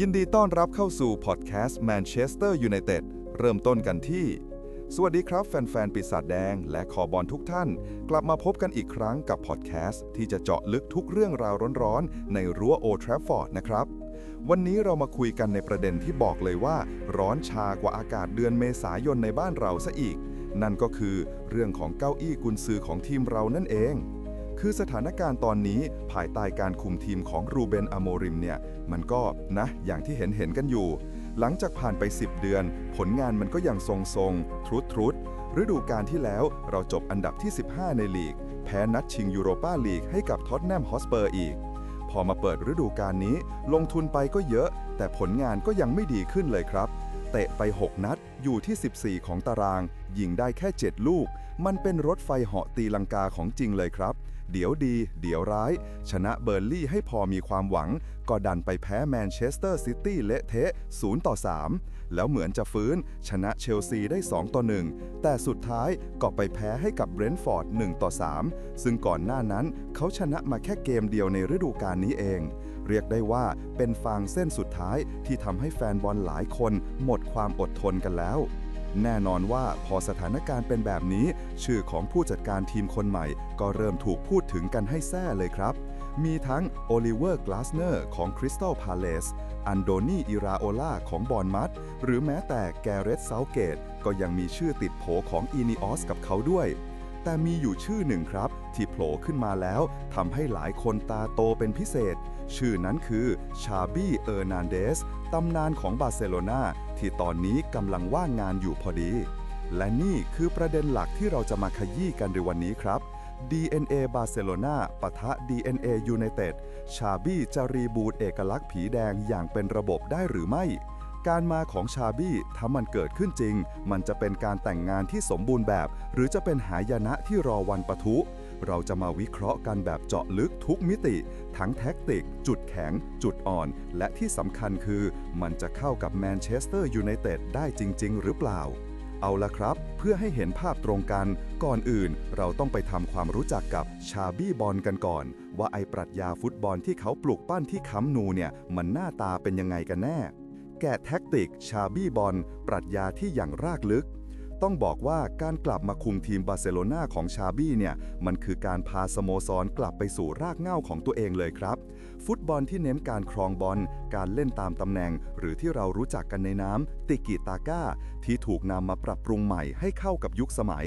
ยินดีต้อนรับเข้าสู่พอดแคสต์แมนเชสเตอร์ยูไนเต็ดเริ่มต้นกันที่ สวัสดีครับแฟนๆ ปีศาจแดง และคอบอลทุกท่าน กลับมาพบกันอีกครั้งกับพอดแคสต์ที่จะเจาะลึกทุกเรื่องราวร้อนๆ ในรั้วโอทราฟฟอร์ดนะครับ วันนี้เรามาคุยกันในประเด็นที่บอกเลยว่า ร้อนชากว่าอากาศเดือนเมษายนในบ้านเราซะอีก นั่นก็คือเรื่องของเก้าอี้กุนซือของทีมเรานั่นเอง คือสถานการณ์ตอนนี้ภายใต้การคุมทีมของรูเบนอโมริมเนี่ยมันก็นะอย่างที่เห็นเห็นกันอยู่ หลังจากผ่านไป 10 เดือน ผลงานมันก็ยังทรงๆ ทรุดทรุดฤดูกาลที่แล้วเราจบอันดับที่ 15 ในลีก แพ้นัดชิงยูโรปาลีกให้กับท็อตแนมฮอสเปอร์อีก พอมาเปิดฤดูกาลนี้ ลงทุนไปก็เยอะ แต่ผลงานก็ยังไม่ดีขึ้นเลยครับ เตะไป 6 นัดอยู่ที่ 14 ของตาราง ยิงได้แค่ 7 ลูก มันเป็นรถไฟเหาะตีลังกาของจริงเลยครับ เดี๋ยวดี เดี๋ยวร้าย ชนะเบอร์ลี่ให้พอมีความหวัง ก็ดันไปแพ้แมนเชสเตอร์ซิตี้เละเทะ0ต่อ 3 แล้วเหมือนจะฟื้น ชนะเชลซีได้ 2 ต่อ 1 แต่สุดท้ายก็ไปแพ้ให้กับเบรนท์ฟอร์ด1ต่อ 3 ซึ่งก่อนหน้านั้นเขาชนะมาแค่เกมเดียวในฤดูกาลนี้เอง เรียกได้ว่าเป็นฟางเส้นสุดท้ายที่ทำให้แฟนบอลหลายคนหมดความอดทนกันแล้ว แน่นอนว่าพอสถานการณ์เป็นแบบนี้ ชื่อของผู้จัดการทีมคนใหม่ ก็เริ่มถูกพูดถึงกันให้แซ่เลยครับ มีทั้งโอลิเวอร์กลาสเนอร์ของคริสตัลพาเลสอันโดนีอิราโอลาของบอนมัดหรือแม้แต่แกเรตเซาเกต ก็ยังมีชื่อติดโผของอีนิออสกับเขาด้วย แต่มีอยู่ชื่อหนึ่งครับ ที่โผล่ขึ้นมาแล้วทำให้หลายคนตาโตเป็นพิเศษ ชื่อนั้นคือชาบี้เออร์นานเดสตำนานของบาร์เซโลนาที่ตอนนี้กำลังว่างงานอยู่พอดี และนี่คือประเด็นหลักที่เราจะมาขยี้กันในวันนี้ครับ DNA บาร์เซโลนาปะทะ DNA ยูไนเต็ดชาบี้จะรีบูตเอกลักษณ์ผีแดงอย่างเป็นระบบได้หรือไม่ การมาของชาบี้ถ้ามันเกิดขึ้นจริง มันจะเป็นการแต่งงานที่สมบูรณ์แบบ หรือจะเป็นหายนะที่รอวันปะทุ เราจะมาวิเคราะห์กันแบบเจาะลึกทุกมิติ ทั้งแท็กติก จุดแข็ง จุดอ่อน และที่สำคัญคือ มันจะเข้ากับแมนเชสเตอร์ยูไนเต็ดได้จริง ๆ หรือเปล่า เอาละครับ เพื่อให้เห็นภาพตรงกัน ก่อนอื่น เราต้องไปทำความรู้จักกับชาบี้บอลกันก่อน ว่าไอปรัชญาฟุตบอลที่เขาปลูกปั้นที่ค้ำนูเนี่ย มันหน้าตาเป็นยังไงกันแน่ แกะแท็กติก ชาบี้บอลปรัชญาที่อย่างรากลึก ต้องบอกว่าการกลับมาคุมทีมบาร์เซโลนาของชาบี้เนี่ย มันคือการพาสโมสรกลับไปสู่รากเหง้าของตัวเองเลยครับ ฟุตบอลที่เน้นการครองบอล การเล่นตามตำแหน่ง หรือที่เรารู้จักกันในน้ำติกิตาก้า ที่ถูกนำมาปรับปรุงใหม่ให้เข้ากับยุคสมัย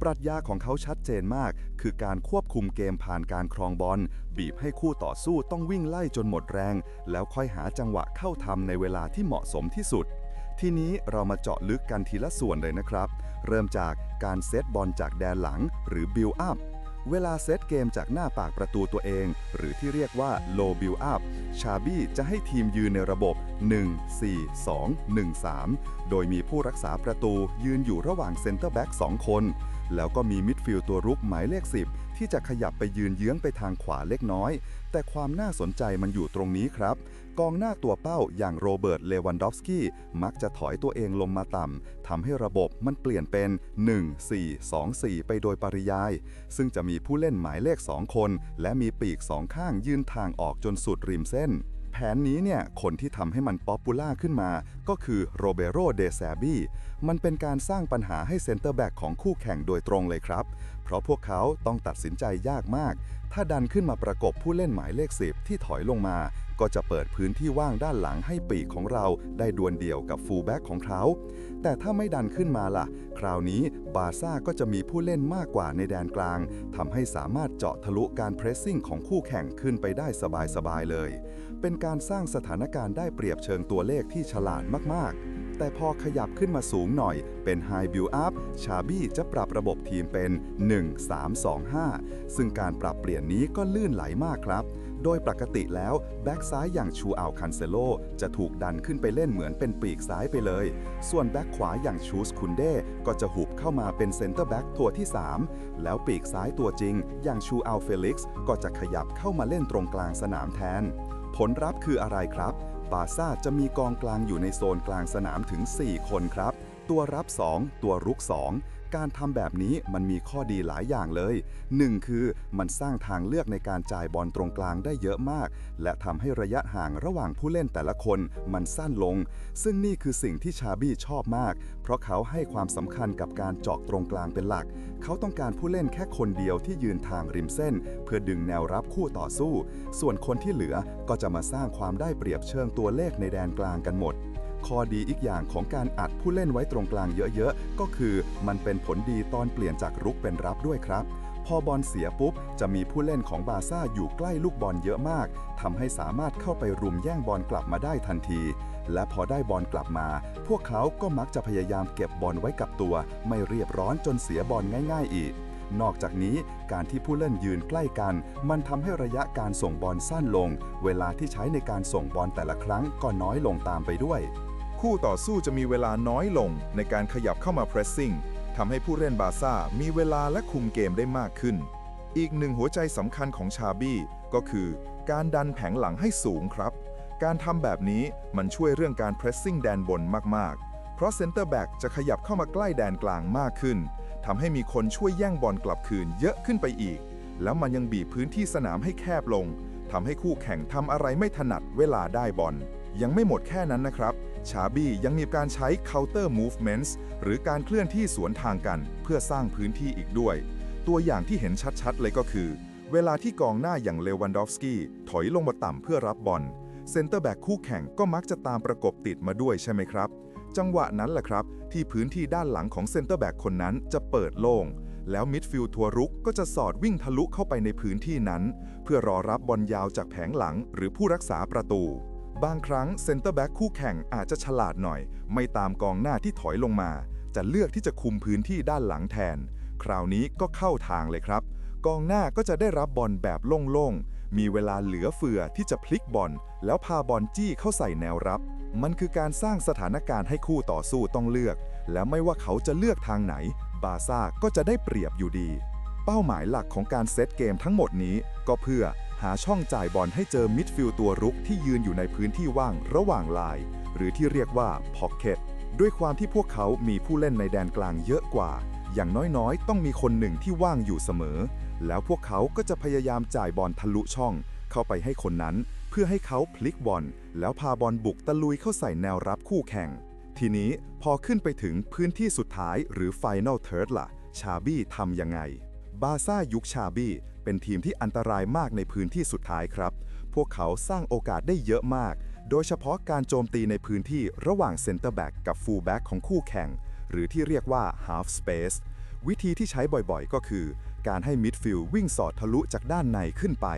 ปรัชญาของเขาชัดเจนมาก คือการควบคุมเกมผ่านการครองบอล บีบให้คู่ต่อสู้ต้องวิ่งไล่จนหมดแรง แล้วค่อยหาจังหวะเข้าทำในเวลาที่เหมาะสมที่สุด ทีนี้เรามาเจาะลึกกันทีละส่วนเลยนะครับ เริ่มจากการเซตบอลจากแดนหลังหรือ build up เวลาเซตเกมจากหน้าปากประตูตัวเอง หรือที่เรียกว่า low build up ชาบี้จะให้ทีมยืนในระบบ 1 4 2 1 3 โดยมีผู้รักษาประตูยืนอยู่ระหว่างเซนเตอร์แบ็ก2คน แล้วก็มีมิดฟิลด์ตัวรุกหมายเลข 10 ที่จะขยับไปยืนเยื้องไปทางขวาเล็กน้อย แต่ความน่าสนใจมันอยู่ตรงนี้ครับ กองหน้าตัวเป้าอย่างโรเบิร์ต เลวันดอฟสกี้ มักจะถอยตัวเองลงมาต่ำ ทำให้ระบบมันเปลี่ยนเป็น 1 4 2 4 ไปโดยปริยาย ซึ่งจะมีผู้เล่นหมายเลข 2 คน และมีปีกสองข้างยืนทางออกจนสุดริมเส้นแผนนี้เนี่ย คนที่ทำให้มันป๊อปปูล่าขึ้นมา ก็คือโรเบโร เดแซบี้ มันเป็นการสร้างปัญหาให้เซนเตอร์แบ็กของคู่แข่งโดยตรงเลยครับ เพราะพวกเขาต้องตัดสินใจยากมาก ถ้าดันขึ้นมาประกบผู้เล่นหมายเลขสิบที่ถอยลงมา ก็จะเปิดพื้นที่ว่างด้านหลังให้ปีกของเราได้ดวลเดี่ยวกับฟูลแบ็กของเขา แต่ถ้าไม่ดันขึ้นมาล่ะ คราวนี้บาซ่าก็จะมีผู้เล่นมากกว่าในแดนกลางทำให้สามารถเจาะทะลุการเพรสซิ่งของคู่แข่งขึ้นไปได้สบายๆเลย เป็นการสร้างสถานการณ์ได้เปรียบเชิงตัวเลขที่ฉลาดมากๆแต่พอขยับขึ้นมาสูงหน่อยเป็น High Build Up ชาบี้จะปรับระบบทีมเป็น 1-3-2-5 ซึ่งการปรับเปลี่ยนนี้ก็ลื่นไหลมากครับ โดยปกติแล้ว แบ็กซ้ายอย่างชูอัลคันเซโลจะถูกดันขึ้นไปเล่นเหมือนเป็นปีกซ้ายไปเลย ส่วนแบ็กขวาอย่างชูสคุนเด้ก็จะหุบเข้ามาเป็นเซนเตอร์แบ็กตัวที่ 3 แล้วปีกซ้ายตัวจริง อย่างชูอัลเฟลิกซ์ก็จะขยับเข้ามาเล่นตรงกลางสนามแทน ผลลัพธ์คืออะไรครับ บาร์ซ่าจะมีกองกลางอยู่ในโซนกลางสนามถึง 4 คนครับ ตัวรับ 2 ตัวรุก 2 การทำแบบนี้มันมีข้อดีหลายอย่างเลย 1. คือมันสร้างทางเลือกในการจ่ายบอลตรงกลางได้เยอะมาก และทำให้ระยะห่างระหว่างผู้เล่นแต่ละคนมันสั้นลง ซึ่งนี่คือสิ่งที่ชาบี้ชอบมาก เพราะเขาให้ความสำคัญกับการเจาะตรงกลางเป็นหลัก เขาต้องการผู้เล่นแค่คนเดียวที่ยืนทางริมเส้น เพื่อดึงแนวรับคู่ต่อสู้ ส่วนคนที่เหลือก็จะมาสร้างความได้เปรียบเชิงตัวเลขในแดนกลางกันหมด ข้อดีอีกอย่างของการอัดผู้เล่นไว้ตรงกลางเยอะๆ ก็คือมันเป็นผลดีตอนเปลี่ยนจากรุกเป็นรับด้วยครับ พอบอลเสียปุ๊บ จะมีผู้เล่นของบาร์ซ่าอยู่ใกล้ลูกบอลเยอะมากทำให้สามารถเข้าไปรุมแย่งบอลกลับมาได้ทันที และพอได้บอลกลับมา พวกเขาก็มักจะพยายามเก็บบอลไว้กับตัว ไม่เรียบร้อนจนเสียบอลง่าย ๆ อีกนอกจากนี้การที่ผู้เล่นยืนใกล้กัน มันทำให้ระยะการส่งบอลสั้นลง เวลาที่ใช้ในการส่งบอลแต่ละครั้งก็น้อยลงตามไปด้วย คู่ต่อสู้จะมีเวลาน้อยลงในการขยับเข้ามา pressing ทำให้ผู้เล่นบาซ่ามีเวลาและคุมเกมได้มากขึ้น อีกหนึ่งหัวใจสำคัญของชาบี้ก็คือการดันแผงหลังให้สูงครับ การทำแบบนี้มันช่วยเรื่องการ pressing แดนบนมากๆ เพราะเซนเตอร์แบ็กจะขยับเข้ามาใกล้แดนกลางมากขึ้นทำให้มีคนช่วยแย่งบอลกลับคืนเยอะขึ้นไปอีก แล้วมันยังบีบพื้นที่สนามให้แคบลงทำให้คู่แข่งทำอะไรไม่ถนัดเวลาได้บอลยังไม่หมดแค่นั้นนะครับ ชาบี้ยังมีการใช้ counter movements หรือการเคลื่อนที่สวนทางกันเพื่อสร้างพื้นที่อีกด้วย ตัวอย่างที่เห็นชัดๆ เลยก็คือ เวลาที่กองหน้าอย่างเลวันดอฟสกี้ถอยลงมาต่ำเพื่อรับบอลเซนเตอร์แบ็กคู่แข่งก็มักจะตามประกบติดมาด้วยใช่ไหมครับ จังหวะนั้นแหละครับ ที่พื้นที่ด้านหลังของเซนเตอร์แบ็กคนนั้นจะเปิดโล่ง แล้วมิดฟิลด์ทัวรุกก็จะสอดวิ่งทะลุเข้าไปในพื้นที่นั้น เพื่อรอรับบอลยาวจากแผงหลังหรือผู้รักษาประตู บางครั้งเซนเตอร์แบ็กคู่แข่งอาจจะฉลาดหน่อย ไม่ตามกองหน้าที่ถอยลงมา จะเลือกที่จะคุมพื้นที่ด้านหลังแทน คราวนี้ก็เข้าทางเลยครับ กองหน้าก็จะได้รับบอลแบบโล่งๆ มีเวลาเหลือเฟือที่จะพลิกบอลแล้วพาบอลจี้เข้าใส่แนวรับ มันคือการสร้างสถานการณ์ให้คู่ต่อสู้ต้องเลือก และไม่ว่าเขาจะเลือกทางไหน บาซ่าก็จะได้เปรียบอยู่ดี เป้าหมายหลักของการเซตเกมทั้งหมดนี้ก็เพื่อาช่องจ่ายบอลให้เจอมิดฟิลด์ตัวรุกที่ยืนอยู่ในพื้นที่ว่างระหว่างลาย หรือที่เรียกว่าพ็อกเก็ตด้วยความที่พวกเขามีผู้เล่นในแดนกลางเยอะกว่า อย่างน้อยๆ ต้องมีคนหนึ่งที่ว่างอยู่เสมอ แล้วพวกเขาก็จะพยายามจ่ายบอลทะลุช่อง เข้าไปให้คนนั้น เพื่อให้เขาพลิกบอลแล้วพาบอลบุกตะลุยเข้าใส่แนวรับคู่แข่ง ทีนี้พอขึ้นไปถึงพื้นที่สุดท้ายหรือ Final Third ล่ะ ชาบี้ทำยังไง บาซ่ายุคชาบี้ เป็นทีมที่อันตรายมากในพื้นที่สุดท้ายครับ พวกเขาสร้างโอกาสได้เยอะมาก โดยเฉพาะการโจมตีในพื้นที่ระหว่างเซนเตอร์แบ็กกับฟูลแบ็กของคู่แข่ง หรือที่เรียกว่า half space วิธีที่ใช้บ่อยๆ ก็คือ การให้มิดฟิลด์วิ่งสอดทะลุจากด้านในขึ้นไป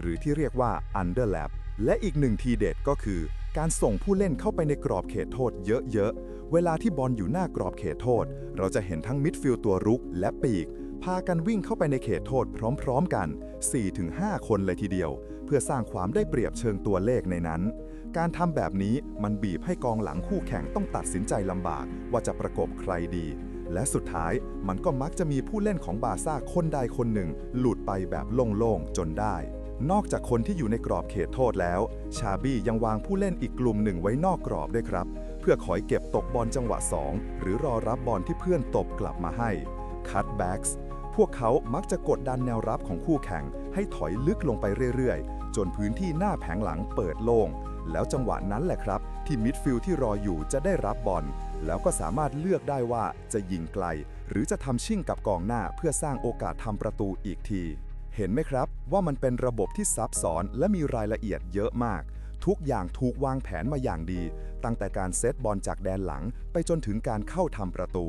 หรือที่เรียกว่า underlap และอีกหนึ่งทีเด็ดก็คือ การส่งผู้เล่นเข้าไปในกรอบเขตโทษเยอะๆ เวลาที่บอลอยู่หน้ากรอบเขตโทษ เราจะเห็นทั้งมิดฟิลด์ตัวรุกและปีก พากันวิ่งเข้าไปในเขตโทษพร้อมๆกัน 4-5 คนเลยทีเดียว เพื่อสร้างความได้เปรียบเชิงตัวเลขในนั้น การทำแบบนี้มันบีบให้กองหลังคู่แข่งต้องตัดสินใจลำบากว่าจะประกบใครดี และสุดท้ายมันก็มักจะมีผู้เล่นของบาซ่าคนใดคนหนึ่ง หลุดไปแบบโล่งๆจนได้ นอกจากคนที่อยู่ในกรอบเขตโทษแล้ว ชาบี้ยังวางผู้เล่นอีกกลุ่มหนึ่งไว้นอกกรอบด้วยครับ เพื่อคอยเก็บตกบอลจังหวะ 2 หรือรอรับบอลที่เพื่อนตบกลับมาให้ cutbacks พวกเขามักจะกดดันแนวรับของคู่แข่งให้ถอยลึกลงไปเรื่อยๆ จนพื้นที่หน้าแผงหลังเปิดโล่ง แล้วจังหวะนั้นแหละครับ ที่มิดฟิลด์ที่รออยู่จะได้รับบอล แล้วก็สามารถเลือกได้ว่าจะยิงไกล หรือจะทำชิ่งกับกองหน้าเพื่อสร้างโอกาสทำประตูอีกที เห็นไหมครับว่ามันเป็นระบบที่ซับซ้อนและมีรายละเอียดเยอะมาก ทุกอย่างถูกวางแผนมาอย่างดี ตั้งแต่การเซตบอลจากแดนหลังไปจนถึงการเข้าทำประตู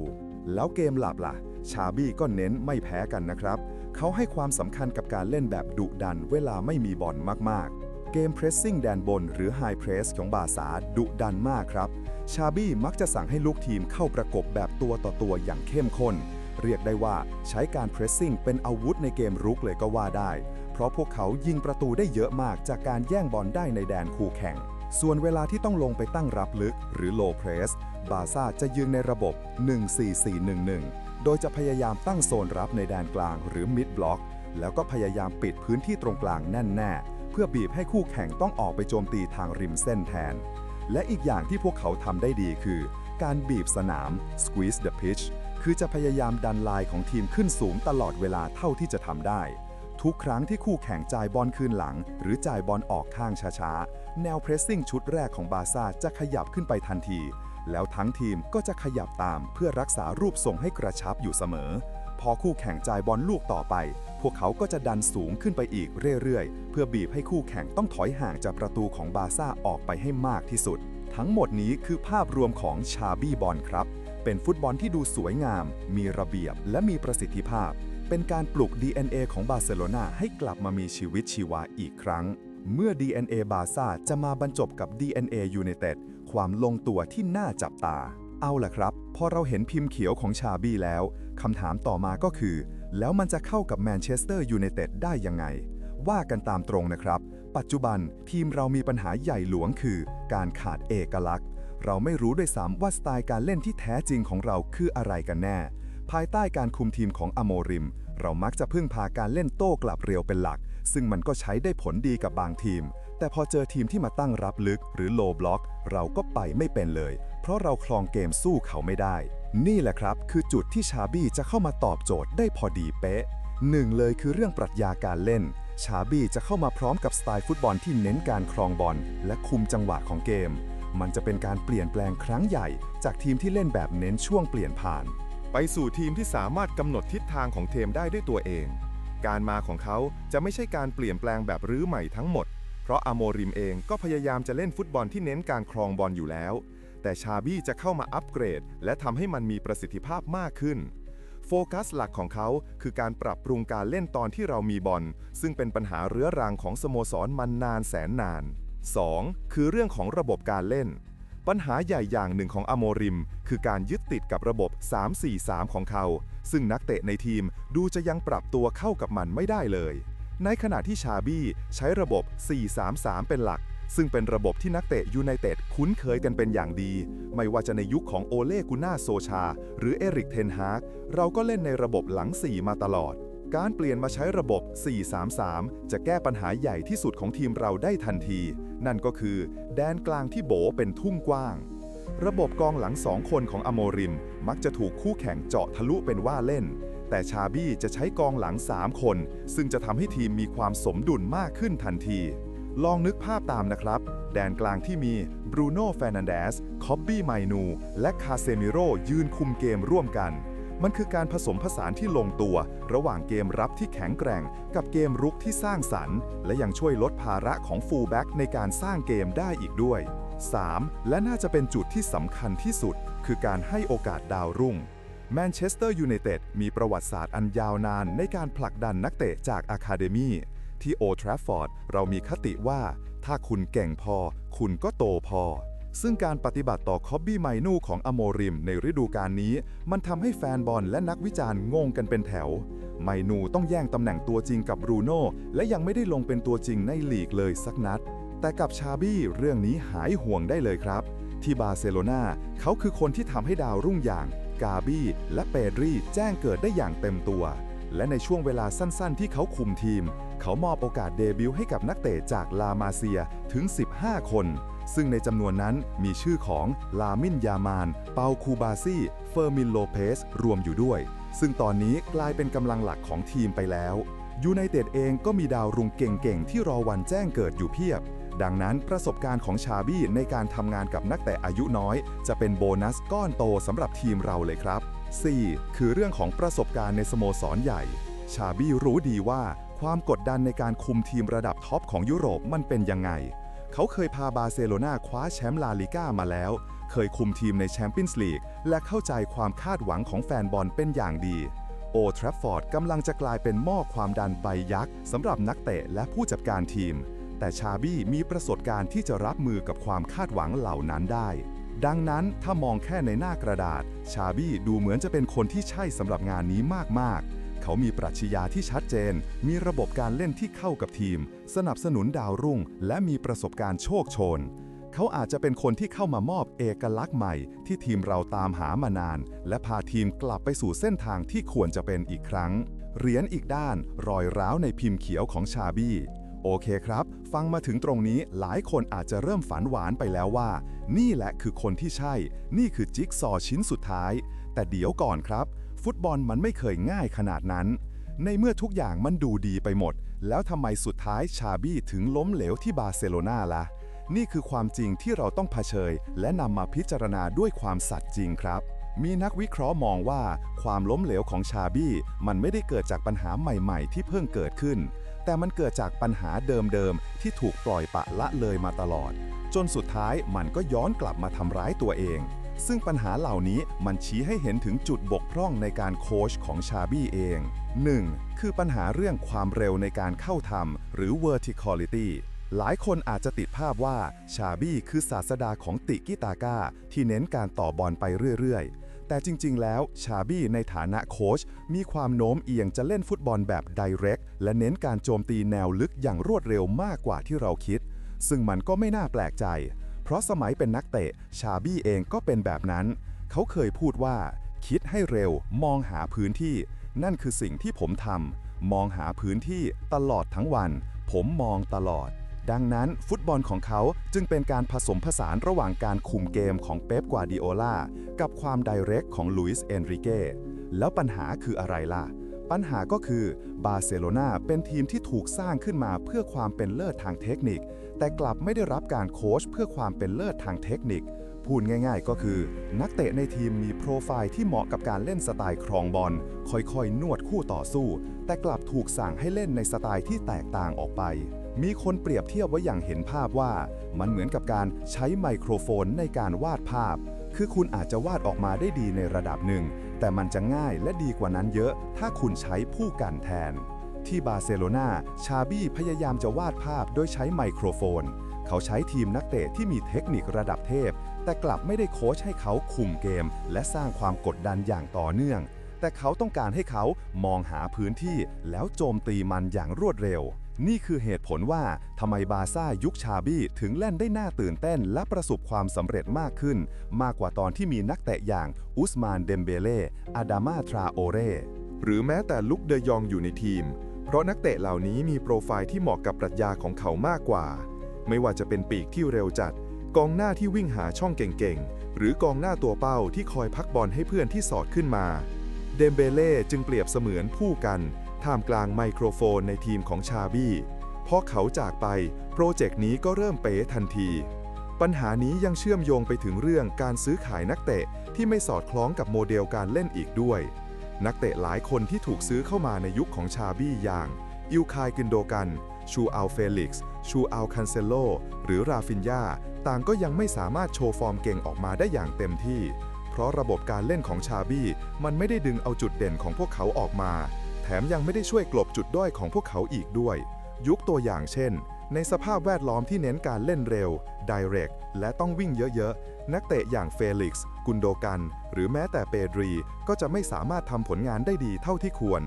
แล้วเกมหลับล่ะ ชาบี้ก็เน้นไม่แพ้กันนะครับ เขาให้ความสำคัญกับการเล่นแบบดุดันเวลาไม่มีบอลมากๆเกม pressing แดนบนหรือ high press ของบาสาดุดันมากครับ ชาบี้มักจะสั่งให้ลูกทีมเข้าประกบแบบตัวต่อตัวอย่างเข้มข้น เรียกได้ว่าใช้การ pressing เป็นอาวุธในเกมรุกเลยก็ว่าได้ เพราะพวกเขายิงประตูได้เยอะมากจากการแย่งบอลได้ในแดนคู่แข่ง ส่วนเวลาที่ต้องลงไปตั้งรับลึก หรือ low press บาซ่าจะยืนในระบบ 1-4-4-1-1 โดยจะพยายามตั้งโซนรับในแดนกลางหรือ mid block แล้วก็พยายามปิดพื้นที่ตรงกลางแน่นแน่เพื่อบีบให้คู่แข่งต้องออกไปโจมตีทางริมเส้นแทน และอีกอย่างที่พวกเขาทำได้ดีคือ การบีบสนาม squeeze the pitch คือจะพยายามดันไลน์ของทีมขึ้นสูงตลอดเวลาเท่าที่จะทำได้ ทุกครั้งที่คู่แข่งจ่ายบอลคืนหลัง หรือจ่ายบอลออกข้างช้าๆ แนวเพรสซิ่งชุดแรกของบาซ่าจะขยับขึ้นไปทันที แล้วทั้งทีมก็จะขยับตามเพื่อรักษารูปทรงให้กระชับอยู่เสมอ พอคู่แข่งจ่ายบอลลูกต่อไป พวกเขาก็จะดันสูงขึ้นไปอีกเรื่อยๆ เพื่อบีบให้คู่แข่งต้องถอยห่างจากประตูของบาซ่าออกไปให้มากที่สุด ทั้งหมดนี้คือภาพรวมของชาบี้บอลครับ เป็นฟุตบอลที่ดูสวยงาม มีระเบียบและมีประสิทธิภาพ เป็นการปลุก DNA ของบาร์เซโลนาให้กลับมามีชีวิตชีวาอีกครั้ง เมื่อ DNA บาร์ซ่าจะมาบรรจบกับ DNA ยู n i เต็ดความลงตัวที่น่าจับตา เอาล่ะครับ พอเราเห็นพิมพ์เขียวของชาบี้แล้วคำถามต่อมาก็คือ แล้วมันจะเข้ากับแมนเชสเตอร์ยูไนเต็ดได้ยังไง ว่ากันตามตรงนะครับ ปัจจุบันทีมเรามีปัญหาใหญ่หลวงคือ การขาดเอกลักษณ์ เราไม่รู้ด้วยซ้ำว่าสไตล์การเล่นที่แท้จริงของเราคืออะไรกันแน่ ภายใต้การคุมทีมของอโมริม เรามักจะพึ่งพาการเล่นโต้กลับเร็วเป็นหลัก ซึ่งมันก็ใช้ได้ผลดีกับบางทีม แต่พอเจอทีมที่มาตั้งรับลึกหรือโลบล็อก เราก็ไปไม่เป็นเลย เพราะเราคลองเกมสู้เขาไม่ได้ นี่แหละครับ คือจุดที่ชาบี้จะเข้ามาตอบโจทย์ได้พอดีเป๊ะหนึ่งเลยคือเรื่องปรัชญาการเล่น ชาบี้จะเข้ามาพร้อมกับสไตล์ฟุตบอลที่เน้นการครองบอลและคุมจังหวะของเกม มันจะเป็นการเปลี่ยนแปลงครั้งใหญ่ จากทีมที่เล่นแบบเน้นช่วงเปลี่ยนผ่าน ไปสู่ทีมที่สามารถกำหนดทิศทางของเทมได้ด้วยตัวเอง การมาของเขาจะไม่ใช่การเปลี่ยนแปลงแบบรื้อใหม่ทั้งหมด เพราะอโมริมเองก็พยายามจะเล่นฟุตบอลที่เน้นการครองบอลอยู่แล้ว แต่ชาบี้จะเข้ามาอัปเกรด และทำให้มันมีประสิทธิภาพมากขึ้น โฟกัสหลักของเขาคือการปรับปรุงการเล่นตอนที่เรามีบอล ซึ่งเป็นปัญหาเรื้อรังของสโมสรมันนานแสนนาน 2. คือเรื่องของระบบการเล่น ปัญหาใหญ่อย่างหนึ่งของอโมริม คือการยึดติดกับระบบ 3-4-3 ของเขา ซึ่งนักเตะในทีมดูจะยังปรับตัวเข้ากับมันไม่ได้เลย ในขณะที่ชาบี้ใช้ระบบ 4-3-3 เป็นหลัก ซึ่งเป็นระบบที่นักเตะยูไนเต็ดคุ้นเคยกันเป็นอย่างดี ไม่ว่าจะในยุคของโอเล่กุน่าโซชา หรือเอริกเทนฮากเราก็เล่นในระบบหลัง 4 มาตลอด การเปลี่ยนมาใช้ระบบ 4-3-3 จะแก้ปัญหาใหญ่ที่สุดของทีมเราได้ทันที นั่นก็คือแดนกลางที่โบเป็นทุ่งกว้าง ระบบกองหลังสองคนของอโมริม มักจะถูกคู่แข่งเจาะทะลุเป็นว่าเล่น แต่ชาบี้จะใช้กองหลัง 3 คน ซึ่งจะทำให้ทีมมีความสมดุลมากขึ้นทันที ลองนึกภาพตามนะครับ แดนกลางที่มีบรูโน่เฟรนันเดสคอบบี้ไมนู และคาเซมิโรยืนคุมเกมร่วมกัน มันคือการผสมผสานที่ลงตัว ระหว่างเกมรับที่แข็งแกร่ง กับเกมรุกที่สร้างสรรค์ และยังช่วยลดภาระของฟูลแบ็กในการสร้างเกมได้อีกด้วย 3. และน่าจะเป็นจุดที่สำคัญที่สุด คือการให้โอกาสดาวรุ่งแมนเชสเตอร์ยูไนเต็ดมีประวัติศาสตร์อันยาวนานในการผลักดันนักเตะจากอะคาเดมีที่โอทราฟฟอร์ดเรามีคติว่า ถ้าคุณเก่งพอ คุณก็โตพอ ซึ่งการปฏิบัติต่อคอบบี้ไมนูของอโมริมในฤดูกาลนี้ มันทำให้แฟนบอลและนักวิจารณ์งงกันเป็นแถว ไมนูต้องแย่งตำแหน่งตัวจริงกับบรูโน่และยังไม่ได้ลงเป็นตัวจริงในลีกเลยสักนัด แต่กับชาบี้เรื่องนี้หายห่วงได้เลยครับ ที่บาร์เซโลนาเขาคือคนที่ทำให้ดาวรุ่งอย่าง กาบี้และเปดรีแจ้งเกิดได้อย่างเต็มตัว และในช่วงเวลาสั้นๆ ที่เขาคุมทีม เขามอบโอกาสเดบิวต์ให้กับนักเตะจากลามาเซียถึง 15 คน ซึ่งในจำนวนนั้นมีชื่อของลามินยามาน เปาคูบาซี่ เฟอร์มินโลเปสรวมอยู่ด้วย ซึ่งตอนนี้กลายเป็นกำลังหลักของทีมไปแล้วยูไนเต็ดเองก็มีดาวรุ่งเก่งๆ ที่รอวันแจ้งเกิดอยู่เพียบ ดังนั้นประสบการณ์ของชาบี้ในการทำงานกับนักเตะอายุน้อย จะเป็นโบนัสก้อนโตสำหรับทีมเราเลยครับ 4. คือเรื่องของประสบการณ์ในสโมสรใหญ่ ชาบี้รู้ดีว่าความกดดันในการคุมทีมระดับท็อปของยุโรปมันเป็นยังไง เขาเคยพาบาร์เซโลนาคว้าแชมป์ลาลิก้ามาแล้ว เคยคุมทีมในแชมเปี้ยนส์ลีก และเข้าใจความคาดหวังของแฟนบอลเป็นอย่างดี โอทรัฟฟอร์ดกำลังจะกลายเป็นหม้อความดันใบยักษ์สำหรับนักเตะและผู้จัดการทีม แต่ชาบี้มีประสบการณ์ที่จะรับมือกับความคาดหวังเหล่านั้นได้ดังนั้นถ้ามองแค่ในหน้ากระดาษ ชาบี้ดูเหมือนจะเป็นคนที่ใช่สำหรับงานนี้มาก ๆ เขามีปรัชญาที่ชัดเจน มีระบบการเล่นที่เข้ากับทีม สนับสนุนดาวรุ่ง และมีประสบการณ์โชคโชน เขาอาจจะเป็นคนที่เข้ามามอบเอกลักษณ์ใหม่ ที่ทีมเราตามหามานาน และพาทีมกลับไปสู่เส้นทางที่ควรจะเป็นอีกครั้ง เหรียญอีกด้าน รอยร้าวในพิมพ์เขียวของชาบี้โอเคครับ ฟังมาถึงตรงนี้หลายคนอาจจะเริ่มฝันหวานไปแล้วว่า นี่แหละคือคนที่ใช่ นี่คือจิ๊กซอชิ้นสุดท้าย แต่เดี๋ยวก่อนครับ ฟุตบอลมันไม่เคยง่ายขนาดนั้น ในเมื่อทุกอย่างมันดูดีไปหมด แล้วทำไมสุดท้ายชาบี้ถึงล้มเหลวที่บาร์เซโลนาล่ะ นี่คือความจริงที่เราต้องเผชิญและนำมาพิจารณาด้วยความสัตย์จริงครับมีนักวิเคราะห์มองว่าความล้มเหลวของชาบี้มันไม่ได้เกิดจากปัญหาใหม่ๆ ที่เพิ่งเกิดขึ้น แต่มันเกิดจากปัญหาเดิมๆ ที่ถูกปล่อยปะละเลยมาตลอด จนสุดท้ายมันก็ย้อนกลับมาทำร้ายตัวเอง ซึ่งปัญหาเหล่านี้มันชี้ให้เห็นถึงจุดบกพร่องในการโค้ชของชาบี้เอง 1. คือปัญหาเรื่องความเร็วในการเข้าทำหรือ verticality หลายคนอาจจะติดภาพว่าชาบี้คือศาสดาของติกิตาก้า ที่เน้นการต่อบอลไปเรื่อยๆ แต่จริงๆ แล้วชาบี้ในฐานะโค้ชมีความโน้มเอียงจะเล่นฟุตบอลแบบ direct และเน้นการโจมตีแนวลึกอย่างรวดเร็วมากกว่าที่เราคิด ซึ่งมันก็ไม่น่าแปลกใจ เพราะสมัยเป็นนักเตะชาบี้เองก็เป็นแบบนั้น เขาเคยพูดว่า คิดให้เร็วมองหาพื้นที่ นั่นคือสิ่งที่ผมทำมองหาพื้นที่ตลอดทั้งวัน ผมมองตลอด ดังนั้นฟุตบอลของเขาจึงเป็นการผสมผสานระหว่างการคุมเกมของเป๊ปกวาดิโอลากับความไดเรกของลุยส์เอนริเกแล้วปัญหาคืออะไรล่ะ ปัญหาก็คือบาร์เซโลนาเป็นทีมที่ถูกสร้างขึ้นมาเพื่อความเป็นเลิศทางเทคนิค แต่กลับไม่ได้รับการโค้ชเพื่อความเป็นเลิศทางเทคนิค พูดง่ายๆ ก็คือ นักเตะในทีมมีโปรไฟล์ที่เหมาะกับการเล่นสไตล์ครองบอล ค่อยๆ นวดคู่ต่อสู้ แต่กลับถูกสั่งให้เล่นในสไตล์ที่แตกต่างออกไป มีคนเปรียบเทียบไว้อย่างเห็นภาพว่า มันเหมือนกับการใช้ไมโครโฟนในการวาดภาพ คือคุณอาจจะวาดออกมาได้ดีในระดับหนึ่ง แต่มันจะง่ายและดีกว่านั้นเยอะ ถ้าคุณใช้ผู้กันแทน ที่บาร์เซโลนาชาบี้พยายามจะวาดภาพโดยใช้ไมโครโฟน เขาใช้ทีมนักเตะที่มีเทคนิคระดับเทพ แต่กลับไม่ได้โค้ชให้เขาคุมเกม และสร้างความกดดันอย่างต่อเนื่อง แต่เขาต้องการให้เขามองหาพื้นที่แล้วโจมตีมันอย่างรวดเร็ว นี่คือเหตุผลว่าทำไมบาซ่ายุคชาบี้ถึงเล่นได้น่าตื่นเต้นและประสบความสำเร็จมากขึ้น มากกว่าตอนที่มีนักเตะอย่างอุสมานเดมเบเล่อาดามาทราโอเรหรือแม้แต่ลุกเดยองอยู่ในทีม เพราะนักเตะเหล่านี้มีโปรไฟล์ที่เหมาะกับปรัชญาของเขามากกว่า ไม่ว่าจะเป็นปีกที่เร็วจัด กองหน้าที่วิ่งหาช่องเก่งๆ หรือกองหน้าตัวเป้าที่คอยพักบอลให้เพื่อนที่สอดขึ้นมา เดมเบเล่จึงเปรียบเสมือนผู้กัน ท่ามกลางไมโครโฟนในทีมของชาบี้พอเขาจากไป โปรเจกต์นี้ก็เริ่มเป๋ทันที ปัญหานี้ยังเชื่อมโยงไปถึงเรื่องการซื้อขายนักเตะที่ไม่สอดคล้องกับโมเดลการเล่นอีกด้วย นักเตะหลายคนที่ถูกซื้อเข้ามาในยุคของชาบี้อย่าง อิลคายกินโดกัน ชูอัลเฟลิกซ์ ชูอัลคันเซโล หรือราฟินยาต่างก็ยังไม่สามารถโชว์ฟอร์มเก่งออกมาได้อย่างเต็มที่ เพราะระบบการเล่นของชาบี้มันไม่ได้ดึงเอาจุดเด่นของพวกเขาออกมา แถมยังไม่ได้ช่วยกลบจุดด้อยของพวกเขาอีกด้วย ยุคตัวอย่างเช่น ในสภาพแวดล้อมที่เน้นการเล่นเร็ว direct และต้องวิ่งเยอะๆ นักเตะอย่างเฟลิกซ์ กุนโดกัน หรือแม้แต่เปดรี ก็จะไม่สามารถทำผลงานได้ดีเท่าที่ควร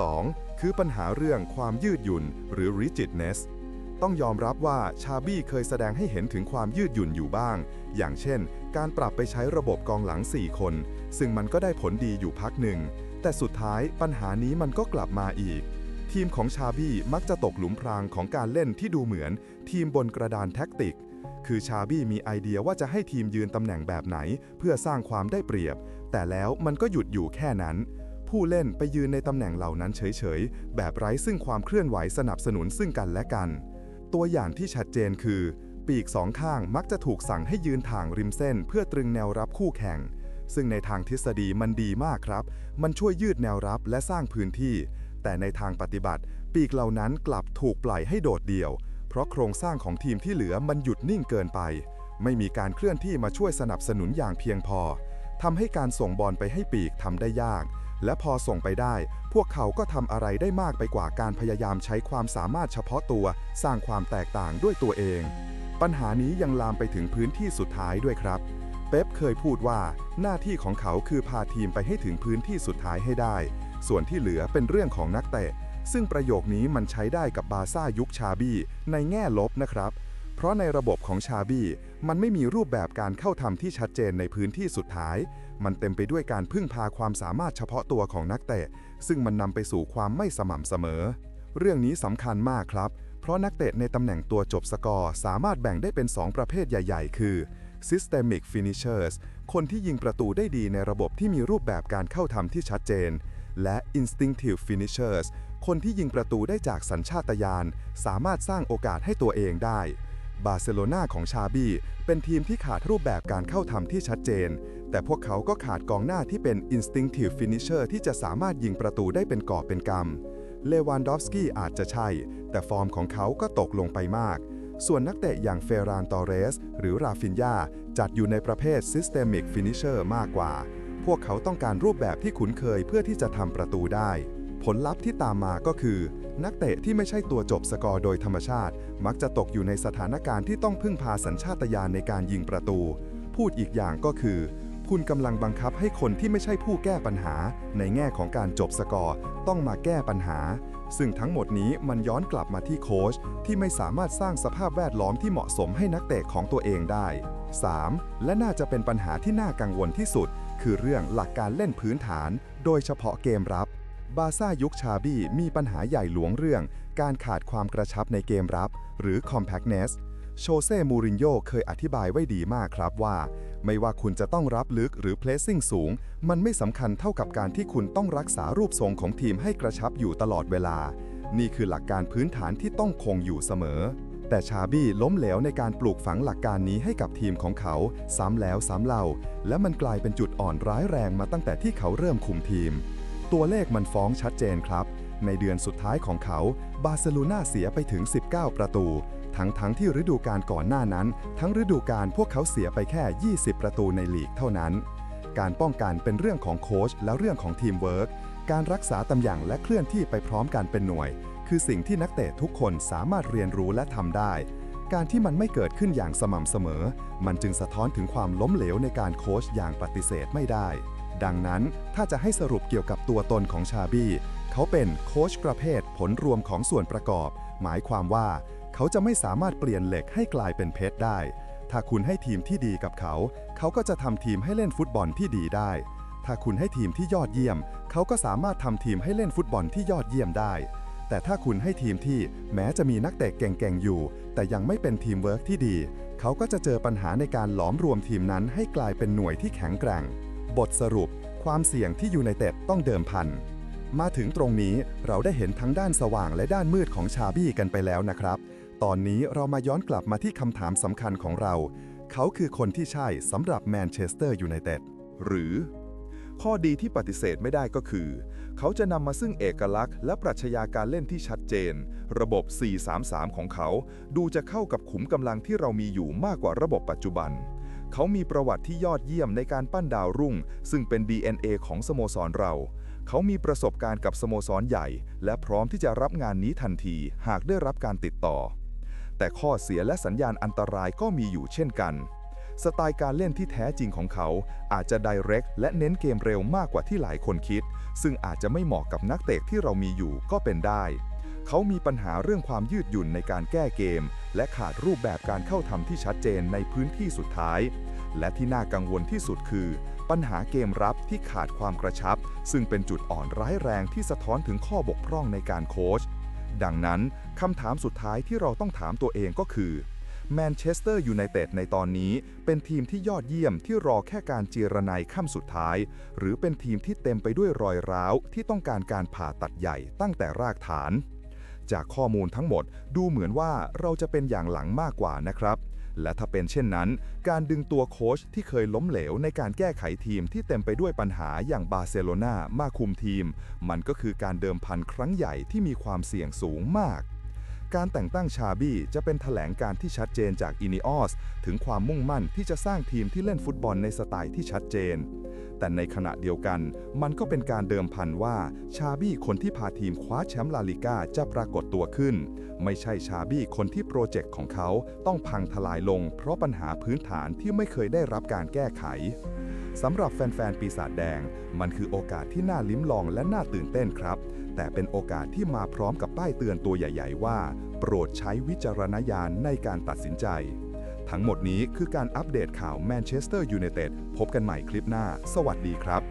2. คือปัญหาเรื่องความยืดหยุ่น หรือ rigidness ต้องยอมรับว่าชาบี้เคยแสดงให้เห็นถึงความยืดหยุ่นอยู่บ้าง อย่างเช่น การปรับไปใช้ระบบกองหลัง 4 คน ซึ่งมันก็ได้ผลดีอยู่พักหนึ่ง แต่สุดท้ายปัญหานี้มันก็กลับมาอีก ทีมของชาบี้มักจะตกหลุมพรางของการเล่นที่ดูเหมือน ทีมบนกระดานแท็กติก คือชาบี้มีไอเดียว่าจะให้ทีมยืนตำแหน่งแบบไหน เพื่อสร้างความได้เปรียบ แต่แล้วมันก็หยุดอยู่แค่นั้น ผู้เล่นไปยืนในตำแหน่งเหล่านั้นเฉยๆ แบบไร้ซึ่งความเคลื่อนไหวสนับสนุนซึ่งกันและกัน ตัวอย่างที่ชัดเจนคือปีกสองข้างมักจะถูกสั่งให้ยืนถ่างริมเส้น เพื่อตรึงแนวรับคู่แข่ง ซึ่งในทางทฤษฎีมันดีมากครับ มันช่วยยืดแนวรับและสร้างพื้นที่ แต่ในทางปฏิบัติ ปีกเหล่านั้นกลับถูกปล่อยให้โดดเดี่ยว เพราะโครงสร้างของทีมที่เหลือมันหยุดนิ่งเกินไป ไม่มีการเคลื่อนที่มาช่วยสนับสนุนอย่างเพียงพอทำให้การส่งบอลไปให้ปีกทำได้ยาก และพอส่งไปได้ พวกเขาก็ทำอะไรได้มากไปกว่าการพยายามใช้ความสามารถเฉพาะตัว สร้างความแตกต่างด้วยตัวเอง ปัญหานี้ยังลามไปถึงพื้นที่สุดท้ายด้วยครับ เป๊ปเคยพูดว่าหน้าที่ของเขาคือพาทีมไปให้ถึงพื้นที่สุดท้ายให้ได้ ส่วนที่เหลือเป็นเรื่องของนักเตะ ซึ่งประโยคนี้มันใช้ได้กับบาซ่ายุคชาบี้ในแง่ลบนะครับ เพราะในระบบของชาบี้มันไม่มีรูปแบบการเข้าทำที่ชัดเจนในพื้นที่สุดท้าย มันเต็มไปด้วยการพึ่งพาความสามารถเฉพาะตัวของนักเตะ ซึ่งมันนำไปสู่ความไม่สม่ำเสมอ เรื่องนี้สำคัญมากครับ เพราะนักเตะในตำแหน่งตัวจบสกอร์สามารถแบ่งได้เป็น 2 ประเภทใหญ่ ๆ คือ Systemic Finishers คนที่ยิงประตูได้ดีในระบบที่มีรูปแบบการเข้าทำที่ชัดเจน และ Instinctive Finishers คนที่ยิงประตูได้จากสัญชาตญาณสามารถสร้างโอกาสให้ตัวเองได้ บาร์เซโลนาของชาบีเป็นทีมที่ขาดรูปแบบการเข้าทำที่ชัดเจน แต่พวกเขาก็ขาดกองหน้าที่เป็น instinctive finisher ที่จะสามารถยิงประตูได้เป็นกอบเป็นกำเลวานดอฟสกี้อาจจะใช่ แต่ฟอร์มของเขาก็ตกลงไปมาก ส่วนนักเตะอย่างเฟรานตอเรส หรือราฟินยาจัดอยู่ในประเภท systemic finisher มากกว่า พวกเขาต้องการรูปแบบที่คุ้นเคยเพื่อที่จะทำประตูได้ ผลลัพธ์ที่ตามมาก็คือ นักเตะที่ไม่ใช่ตัวจบสกอร์โดยธรรมชาติ มักจะตกอยู่ในสถานการณ์ที่ต้องพึ่งพาสัญชาตญาณในการยิงประตู พูดอีกอย่างก็คือ คุณกำลังบังคับให้คนที่ไม่ใช่ผู้แก้ปัญหา ในแง่ของการจบสกอร์ต้องมาแก้ปัญหา ซึ่งทั้งหมดนี้มันย้อนกลับมาที่โค้ชที่ไม่สามารถสร้างสภาพแวดล้อมที่เหมาะสมให้นักเตะของตัวเองได้ 3. และน่าจะเป็นปัญหาที่น่ากังวลที่สุด คือเรื่องหลักการเล่นพื้นฐาน โดยเฉพาะเกมรับบาซ่ายุคชาบี้มีปัญหาใหญ่หลวงเรื่อง การขาดความกระชับในเกมรับ หรือ compactness โชเซ่ มูรินโญ่เคยอธิบายไว้ดีมากครับว่า ไม่ว่าคุณจะต้องรับลึกหรือ placing สูง มันไม่สำคัญเท่ากับการที่คุณต้องรักษารูปทรงของทีมให้กระชับอยู่ตลอดเวลา นี่คือหลักการพื้นฐานที่ต้องคงอยู่เสมอ แต่ชาบี้ล้มเหลวในการปลูกฝังหลักการนี้ให้กับทีมของเขา ซ้ำแล้วซ้ำเล่า และมันกลายเป็นจุดอ่อนร้ายแรงมาตั้งแต่ที่เขาเริ่มคุมทีม ตัวเลขมันฟ้องชัดเจนครับ ในเดือนสุดท้ายของเขา บาร์เซโลนาเสียไปถึง 19 ประตู ทั้งทั้งที่ฤดูกาลก่อนหน้านั้น ทั้งฤดูกาลพวกเขาเสียไปแค่ 20 ประตูในลีกเท่านั้น การป้องกันเป็นเรื่องของโค้ชและเรื่องของทีมเวิร์กการรักษาตำแหน่งและเคลื่อนที่ไปพร้อมกันเป็นหน่วย คือสิ่งที่นักเตะทุกคนสามารถเรียนรู้และทำได้ การที่มันไม่เกิดขึ้นอย่างสม่ำเสมอ มันจึงสะท้อนถึงความล้มเหลวในการโค้ชอย่างปฏิเสธไม่ได้ ดังนั้นถ้าจะให้สรุปเกี่ยวกับตัวตนของชาบี้ เขาเป็นโค้ชประเภทผลรวมของส่วนประกอบ หมายความว่า เขาจะไม่สามารถเปลี่ยนเหล็กให้กลายเป็นเพชรได้ ถ้าคุณให้ทีมที่ดีกับเขา เขาก็จะทำทีมให้เล่นฟุตบอลที่ดีได้ ถ้าคุณให้ทีมที่ยอดเยี่ยม เขาก็สามารถทำทีมให้เล่นฟุตบอลที่ยอดเยี่ยมได้ แต่ถ้าคุณให้ทีมที่แม้จะมีนักเตะเก่งๆอยู่ แต่ยังไม่เป็นทีมเวิร์กที่ดี เขาก็จะเจอปัญหาในการหลอมรวมทีมนั้นให้กลายเป็นหน่วยที่แข็งแกร่ง บทสรุป ความเสี่ยงที่ยูไนเต็ดต้องเดิมพันมาถึงตรงนี้เราได้เห็นทั้งด้านสว่างและด้านมืดของชาบี้กันไปแล้วนะครับ ตอนนี้เรามาย้อนกลับมาที่คำถามสำคัญของเรา เขาคือคนที่ใช่สำหรับแมนเชสเตอร์ยูไนเต็ดหรือ ข้อดีที่ปฏิเสธไม่ได้ก็คือ เขาจะนำมาซึ่งเอกลักษณ์และปรัชญาการเล่นที่ชัดเจน ระบบ 4-3-3 ของเขา ดูจะเข้ากับขุมกำลังที่เรามีอยู่มากกว่าระบบปัจจุบันเขามีประวัติที่ยอดเยี่ยมในการปั้นดาวรุ่ง ซึ่งเป็น DNA ของสโมสรเรา เขามีประสบการณ์กับสโมสรใหญ่ และพร้อมที่จะรับงานนี้ทันที หากได้รับการติดต่อ แต่ข้อเสียและสัญญาณอันตรายก็มีอยู่เช่นกัน สไตล์การเล่นที่แท้จริงของเขาอาจจะ direct และเน้นเกมเร็วมากกว่าที่หลายคนคิด ซึ่งอาจจะไม่เหมาะกับนักเตะที่เรามีอยู่ก็เป็นได้ เขามีปัญหาเรื่องความยืดหยุ่นในการแก้เกม และขาดรูปแบบการเข้าทำที่ชัดเจนในพื้นที่สุดท้าย และที่น่ากังวลที่สุดคือ ปัญหาเกมรับที่ขาดความกระชับ ซึ่งเป็นจุดอ่อนร้ายแรงที่สะท้อนถึงข้อบกพร่องในการโค้ชดังนั้น คำถามสุดท้ายที่เราต้องถามตัวเองก็คือแมนเชสเตอร์ยูไนเต็ดในตอนนี้เป็นทีมที่ยอดเยี่ยมที่รอแค่การเจรนายขั้นสุดท้าย หรือเป็นทีมที่เต็มไปด้วยรอยร้าว ที่ต้องการการผ่าตัดใหญ่ตั้งแต่รากฐาน จากข้อมูลทั้งหมดดูเหมือนว่าเราจะเป็นอย่างหลังมากกว่านะครับ และถ้าเป็นเช่นนั้น การดึงตัวโค้ชที่เคยล้มเหลวในการแก้ไขทีมที่เต็มไปด้วยปัญหาอย่างบาร์เซโลนามาคุมทีม มันก็คือการเดิมพันครั้งใหญ่ที่มีความเสี่ยงสูงมาก การแต่งตั้งชาบี้จะเป็นแถลงการที่ชัดเจนจากอินิออสถึงความมุ่งมั่นที่จะสร้างทีมที่เล่นฟุตบอลในสไตล์ที่ชัดเจน แต่ในขณะเดียวกัน มันก็เป็นการเดิมพันว่าชาบี้คนที่พาทีมคว้าแชมป์ลาลิก้าจะปรากฏตัวขึ้น ไม่ใช่ชาบี้คนที่โปรเจกต์ของเขาต้องพังทลายลง เพราะปัญหาพื้นฐานที่ไม่เคยได้รับการแก้ไขสำหรับแฟนๆ ปีศาจแดง มันคือโอกาสที่น่าลิ้มลองและน่าตื่นเต้นครับ แต่เป็นโอกาสที่มาพร้อมกับป้ายเตือนตัวใหญ่ ๆ ว่า โปรดใช้วิจารณญาณในการตัดสินใจ ทั้งหมดนี้คือการอัปเดตข่าวแมนเชสเตอร์ยูไนเต็ดพบกันใหม่คลิปหน้า สวัสดีครับ